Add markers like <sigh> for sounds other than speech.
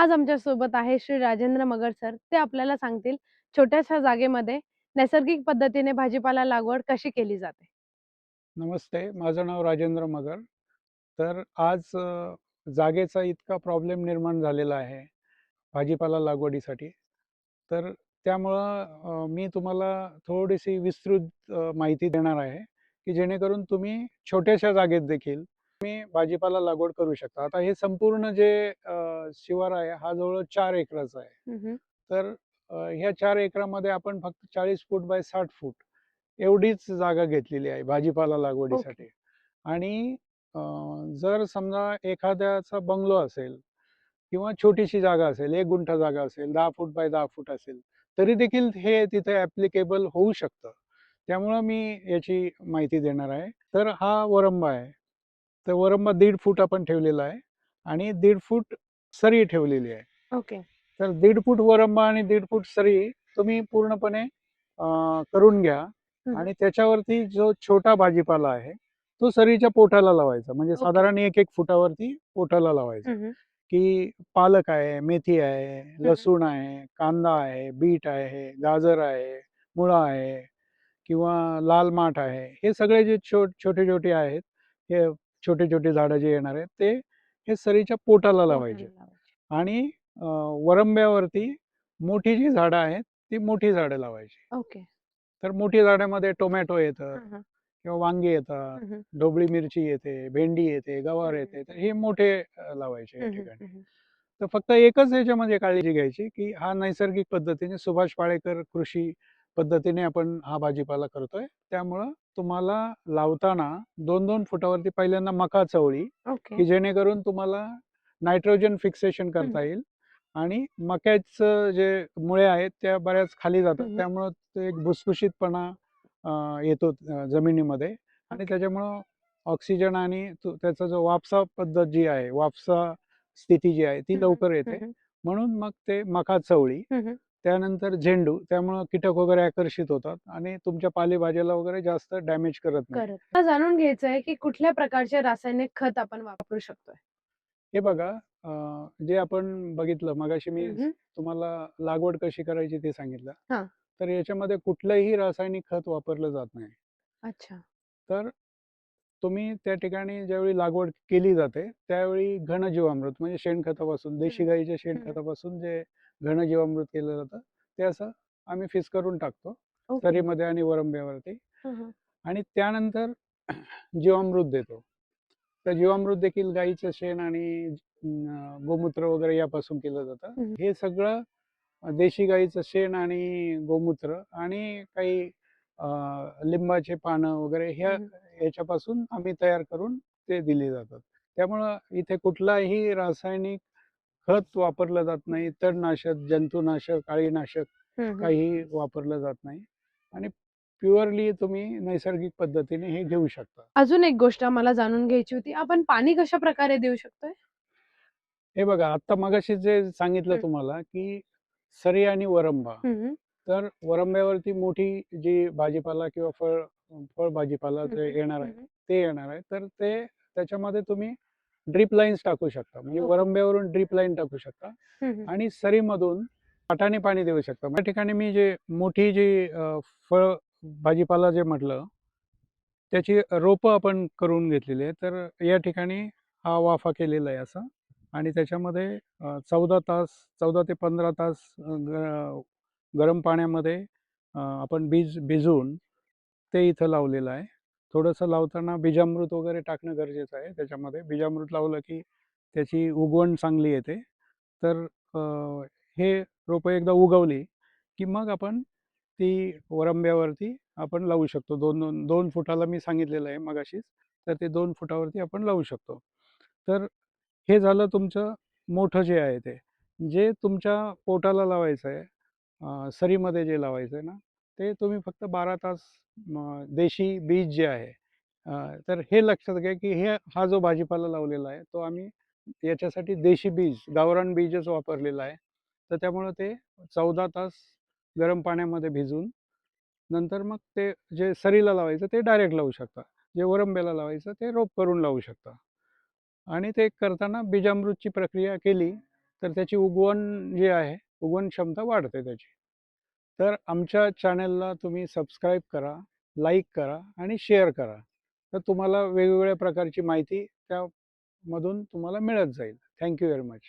आज आमच्यासोबत आहे श्री राजेंद्र मगर सर. ते आपल्याला सांगतील छोट्याशा जागेमध्ये नैसर्गिक पद्धतीने भाजीपाला लागवड कशी केली जाते? नमस्ते. माझं नाव राजेंद्र मगर. तर आज जागेचा इतका प्रॉब्लेम निर्माण झालेला आहे भाजीपाला लागवडीसाठी. तर त्यामुळं मी तुम्हाला थोडीशी विस्तृत माहिती देणार आहे की जेणेकरून तुम्ही छोट्याशा जागेत देखील तुम्ही भाजीपाला लागवड करू शकता. आता हे संपूर्ण जे शिवार आहे हा जवळ चार एकराचा आहे. तर ह्या चार एकरामध्ये आपण फक्त चाळीस फूट बाय साठ फूट एवढीच जागा घेतलेली आहे भाजीपाला लागवडीसाठी. आणि जर समजा एखाद्याचा बंगलो असेल किंवा छोटीशी जागा असेल एक गुंठा जागा असेल दहा फूट बाय दहा फूट असेल तरी देखील हे तिथे ॲप्लिकेबल होऊ शकतं. त्यामुळं मी याची माहिती देणार आहे. तर हा वरंबा आहे. तर वरंबा दीड फूट आपण ठेवलेला आहे आणि दीड फूट सरी ठेवलेली आहे. ओके. तर दीड फूट वरंबा आणि दीड फूट सरी तुम्ही पूर्णपणे करून घ्या. आणि त्याच्यावरती जो छोटा भाजीपाला आहे तो सरीच्या पोटाला लावायचा. म्हणजे. साधारण एक एक फुटावरती पोटाला लावायचा. की पालक आहे मेथी आहे लसूण आहे कांदा आहे बीट आहे गाजर आहे मुळा आहे किंवा लाल माठ आहे. हे सगळे जे छोट छोटे छोटे आहेत हे छोटे छोटे झाडं जे येणार आहेत ते हे सरीच्या पोटाला लावायचे. आणि वरंब्यावरती मोठी जी झाडं आहेत ती मोठी झाडं लावायची. ओके. तर मोठी झाडामध्ये टोमॅटो येतं किंवा वांगी येतात ढोबळी मिरची येते भेंडी येते गवार. येते तर हे मोठे लावायचे या ठिकाणी. तर फक्त एकच ह्याच्यामध्ये काळजी घ्यायची की हा नैसर्गिक पद्धतीने सुभाष पाळेकर कृषी पद्धतीने आपण हा भाजीपाला करतोय त्यामुळं तुम्हाला लावताना दोन दोन फुटावरती पहिल्यांदा मका चवळी की जेणेकरून तुम्हाला नायट्रोजन फिक्सेशन करता. येईल आणि मक्याचं जे मुळे आहेत त्या बऱ्याच खाली जातात. त्यामुळं ते एक भुसभुशीतपणा येतो जमिनीमध्ये आणि. त्याच्यामुळं ऑक्सिजन आणि त्याचा जो वापसा पद्धत जी आहे वापसा स्थिती जी आहे ती. लवकर येते म्हणून मग ते मका चवळी त्यानंतर झेंडू त्यामुळं कीटक वगैरे आकर्षित होतात आणि तुमच्या पालेभाज्याला वगैरे जास्त डॅमेज करत नाही. मला जाणून घ्यायचं आहे की कुठल्या प्रकारचे रासायनिक खत आपण वापरू शकतोय? हे बघा अं, जे आपण बघितलं मगाशी मी हम्म. तुम्हाला लागवड कशी करायची ते सांगितलं. हा. तर याच्यामध्ये कुठलंही रासायनिक खत वापरलं जात नाही. अच्छा. तर तुम्ही त्या ठिकाणी ज्यावेळी लागवड केली जाते त्यावेळी घनजीवामृत म्हणजे शेणखतापासून देशी. गाईच्या शेणखतापासून जे घनजीवामृत केलं जातं ते असं आम्ही फिस करून टाकतो. ओके. सरीमध्ये आणि वरंब्यावरती. आणि त्यानंतर <clears throat> जीवामृत देतो. तर जीवामृत देखील गाईचं शेण आणि गोमूत्र वगैरे यापासून केलं जातं. हे. सगळं देशी गाईचं शेण आणि गोमूत्र आणि काही लिंबाचे पानं वगैरे ह्या. याच्यापासून आम्ही तयार करून ते दिले जातात. त्यामुळं इथे कुठलाही रासायनिक खत वापरलं जात नाही तणनाशक जंतुनाशक अळीनाशक. काही वापरलं जात नाही आणि प्युअरली तुम्ही नैसर्गिक पद्धतीने हे घेऊ शकता अजून एक गोष्ट मला जाणून घ्यायची होती आपण पाणी कशा प्रकारे देऊ शकतोय हे बघा आता मगाशी जे सांगितलं. तुम्हाला की सरी आणि वरंबा. तर वरंब्यावरती मोठी जी भाजीपाला किंवा फळ फळ भाजीपाला जे. येणार आहे. ते येणार आहे तर ते त्याच्यामध्ये तुम्ही ड्रीप लाईन्स टाकू शकता. म्हणजे. वरंब्यावरून ड्रीप लाईन टाकू शकता. आणि सरीमधून पाटाने पाणी देऊ शकता. त्या ठिकाणी मी जे मोठी जी फळ भाजीपाला जे म्हटलं त्याची रोपं आपण करून घेतलेली आहे तर या ठिकाणी हा वाफा केलेला आहे असा. आणि त्याच्यामध्ये चौदा तास चौदा ते पंधरा तास गरम पाण्यामध्ये आपण बीज भिजवून ते इथं लावलेलं आहे. थोडंसं लावताना बीजामृत वगैरे टाकणं गरजेचं आहे त्याच्यामध्ये. बीजामृत लावलं की त्याची उगवण चांगली येते. तर हे रोपं एकदा उगवली की मग आपण ती वरंब्यावरती आपण लावू शकतो. दोन दोन दोन फुटाला मी सांगितलेलं आहे मगाशीच. तर ते दोन फुटावरती आपण लावू शकतो. तर हे झालं तुमचं मोठं जे आहे ते. जे तुमच्या पोटाला लावायचं आहे सरीमध्ये जे लावायचं आहे ना ते तुम्ही फक्त बारा तास देशी बीज जे आहे तर हे लक्षात घ्या की हे हा जो भाजीपाला लावलेला आहे तो आम्ही याच्यासाठी देशी बीज गावरान बीजच वापरलेला आहे. तर त्यामुळं ते चौदा तास गरम पाण्यामध्ये भिजून नंतर मग ते जे सरीला लावायचं ते डायरेक्ट लावू शकता. जे वरंब्याला लावायचं ते रोप करून लावू शकता. आणि ते करताना बीजामृतची प्रक्रिया केली तर त्याची उगवण जे आहे उगवण क्षमता वाढते त्याची. तर आमच्या चॅनलला तुम्ही सबस्क्राईब करा लाईक करा आणि शेअर करा. तर तुम्हाला वेगवेगळ्या प्रकारची माहिती त्यामधून तुम्हाला मिळत जाईल. Thank you very much.